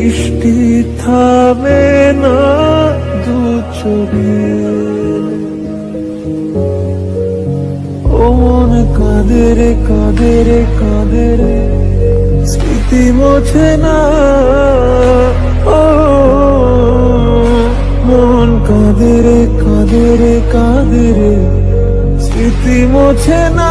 বৃষ্টি থামে না দু চোখে। ও মন কাঁদে রে কাঁদে রে কাঁদে রে স্মৃতি মোছে না। ও, মন কাঁদে রে কাঁদে রে রে স্মৃতি মোছে না।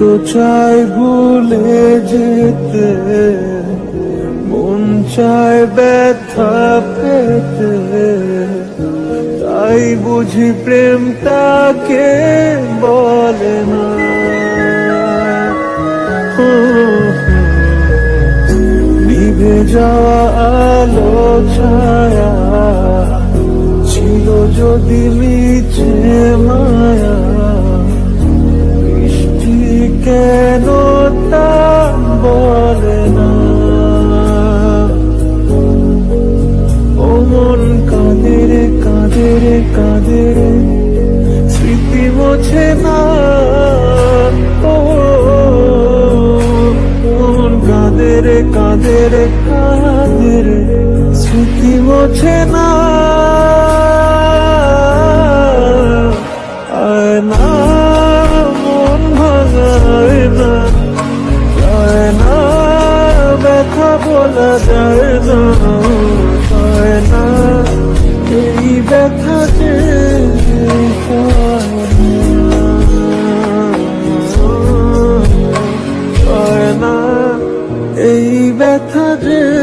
যত চাই ভুলে যেতে, মন চায় ব্যথা পেতে। তাই বুঝি প্রেম তাকে বলে না। নিভে যাওয়া আলো ছায়া ছিল যদি মিছে মায়া না। ও মন কাঁদে রে কাঁদে স্মৃতি মোছে না। ও, মন রে কাঁদে রে কাঁদে রে স্মৃতি মোছে না। বলা যায় না হয় না। এই ব্যথা যে হয় না এই ব্যথা যে